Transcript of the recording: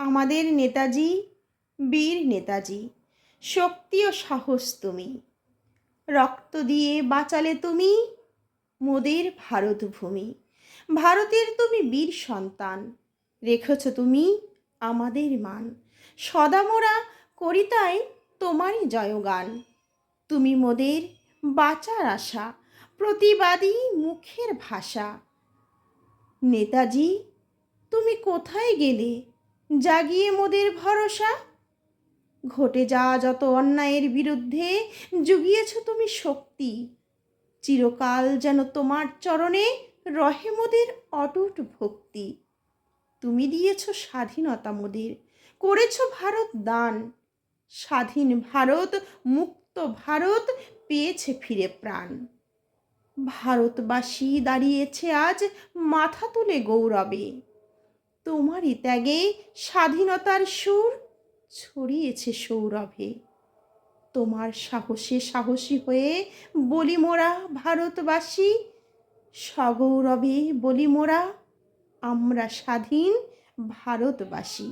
আমাদের নেতাজি, বীর নেতাজি, শক্তি ও সাহস তুমি। রক্ত দিয়ে বাঁচালে তুমি মোদের ভারত ভূমি ভারতের তুমি বীর সন্তান, রেখেছ তুমি আমাদের মান। সদা মোরা করি তোমারই জয়গান। তুমি মোদের বাঁচার আশা, প্রতিবাদী মুখের ভাষা। নেতাজি, তুমি কোথায় গেলে জাগিয়ে মোদের ভরসা। ঘটে যাওয়া যত অন্যায়ের বিরুদ্ধে, জুগিয়েছ তুমি শক্তি। চিরকাল যেন তোমার চরণে রহে মোদের অটুট ভক্তি। তুমি দিয়েছ স্বাধীনতা মোদের, করেছ ভারত দান। স্বাধীন ভারত, মুক্ত ভারত পেয়েছে ফিরে প্রাণ। ভারতবাসী দাঁড়িয়েছে আজ মাথা তুলে গৌরবে। তোমারই ত্যাগে স্বাধীনতার সুর ছড়িয়েছে সৌরভে। তোমার সাহসে সাহসী হয়ে বলি মোরা ভারতবাসী, সগৌরবে বলি মোরা আমরা স্বাধীন ভারতবাসী।